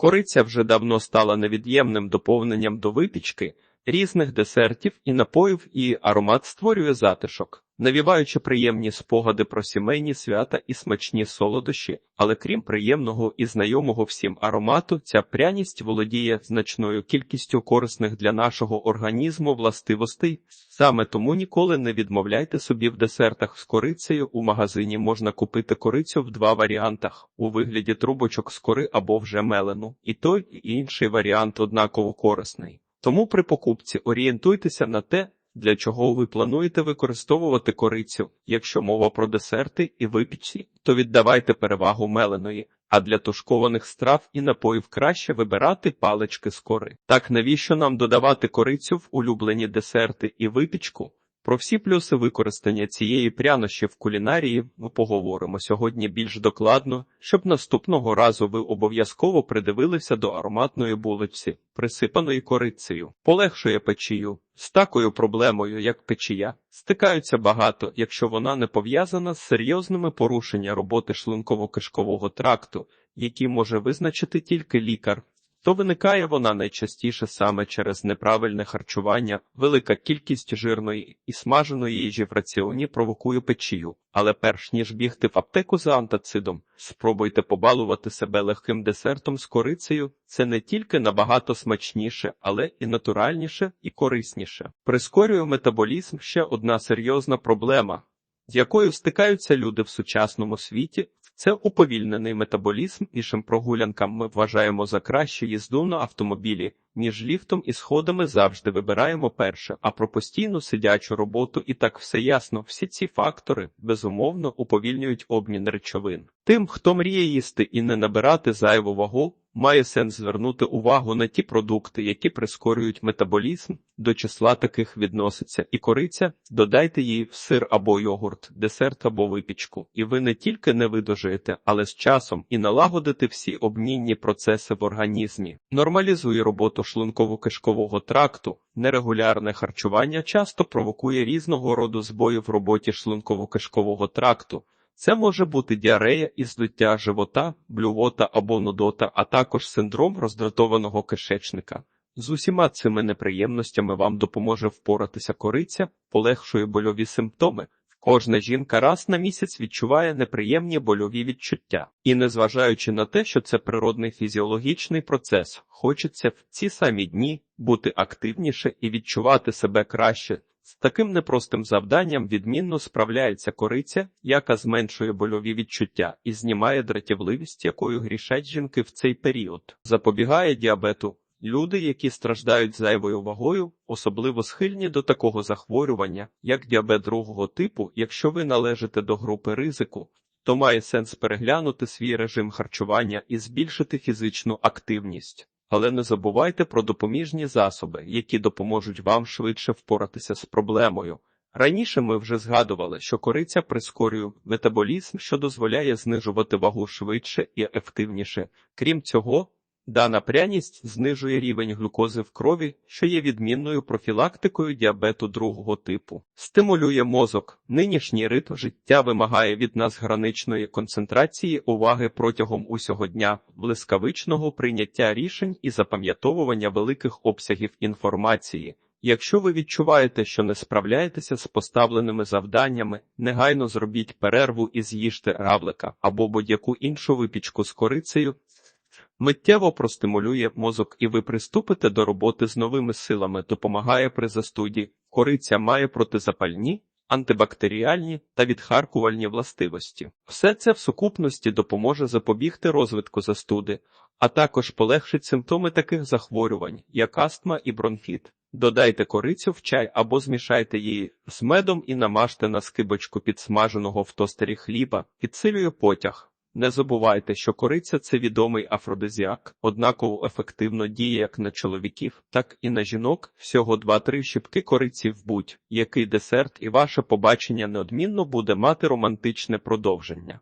Кориця вже давно стала невід'ємним доповненням до випічки, різних десертів і напоїв, і аромат створює затишок, навіваючи приємні спогади про сімейні свята і смачні солодощі. Але крім приємного і знайомого всім аромату, ця пряність володіє значною кількістю корисних для нашого організму властивостей. Саме тому ніколи не відмовляйте собі в десертах з корицею. У магазині можна купити корицю в два варіантах у вигляді трубочок з кори або вже мелену. І той, і інший варіант однаково корисний. Тому при покупці орієнтуйтеся на те, для чого ви плануєте використовувати корицю. Якщо мова про десерти і випічці, то віддавайте перевагу меленої, а для тушкованих страв і напоїв краще вибирати палички з кори. Так навіщо нам додавати корицю в улюблені десерти і випічку? Про всі плюси використання цієї прянощі в кулінарії ми поговоримо сьогодні більш докладно, щоб наступного разу ви обов'язково придивилися до ароматної булочці, присипаної корицею, полегшує печію. З такою проблемою, як печія, стикаються багато, якщо вона не пов'язана з серйозними порушеннями роботи шлунково-кишкового тракту, які може визначити тільки лікар то виникає вона найчастіше саме через неправильне харчування, велика кількість жирної і смаженої їжі в раціоні провокує печію. Але перш ніж бігти в аптеку за антацидом, спробуйте побалувати себе легким десертом з корицею. Це не тільки набагато смачніше, але і натуральніше і корисніше. Прискорює метаболізм ще одна серйозна проблема, з якою стикаються люди в сучасному світі. Це уповільнений метаболізм, іншим прогулянкам ми вважаємо за кращу їзду на автомобілі, ніж ліфтом і сходами завжди вибираємо перше, а про постійну сидячу роботу і так все ясно. Всі ці фактори безумовно уповільнюють обмін речовин. Тим, хто мріє їсти і не набирати зайву вагу, має сенс звернути увагу на ті продукти, які прискорюють метаболізм. До числа таких відноситься і кориця, додайте її в сир або йогурт, десерт або випічку, і ви не тільки не видожуєте, але з часом і налагодите всі обмінні процеси в організмі, нормалізує роботу шлунково-кишкового тракту. Нерегулярне харчування часто провокує різного роду збої в роботі шлунково-кишкового тракту. Це може бути діарея і здуття живота, блювота або нудота, а також синдром роздратованого кишечника. З усіма цими неприємностями вам допоможе впоратися кориця, полегшує больові симптоми. Кожна жінка раз на місяць відчуває неприємні больові відчуття, і незважаючи на те, що це природний фізіологічний процес, хочеться в ці самі дні бути активніше і відчувати себе краще. З таким непростим завданням відмінно справляється кориця, яка зменшує больові відчуття і знімає дратівливість, якою грішать жінки в цей період, запобігає діабету. Люди, які страждають зайвою вагою, особливо схильні до такого захворювання, як діабет другого типу, якщо ви належите до групи ризику, то має сенс переглянути свій режим харчування і збільшити фізичну активність. Але не забувайте про допоміжні засоби, які допоможуть вам швидше впоратися з проблемою. Раніше ми вже згадували, що кориця прискорює метаболізм, що дозволяє знижувати вагу швидше і ефективніше. Крім цього, дана пряність знижує рівень глюкози в крові, що є відмінною профілактикою діабету другого типу, стимулює мозок. Нинішній ритм життя вимагає від нас граничної концентрації уваги протягом усього дня, блискавичного прийняття рішень і запам'ятовування великих обсягів інформації. Якщо ви відчуваєте, що не справляєтеся з поставленими завданнями, негайно зробіть перерву і з'їжте равлика або будь-яку іншу випічку з корицею. Миттєво простимулює мозок, і ви приступите до роботи з новими силами, допомагає при застуді. Кориця має протизапальні, антибактеріальні та відхаркувальні властивості. Все це в сукупності допоможе запобігти розвитку застуди, а також полегшить симптоми таких захворювань, як астма і бронхіт. Додайте корицю в чай або змішайте її з медом і намажте на скибочку підсмаженого в тостері хліба, підсилює потяг. Не забувайте, що кориця це відомий афродизіак, однаково ефективно діє як на чоловіків, так і на жінок. Всього 2-3 щіпки кориці в будь-який десерт, і ваше побачення неодмінно буде мати романтичне продовження.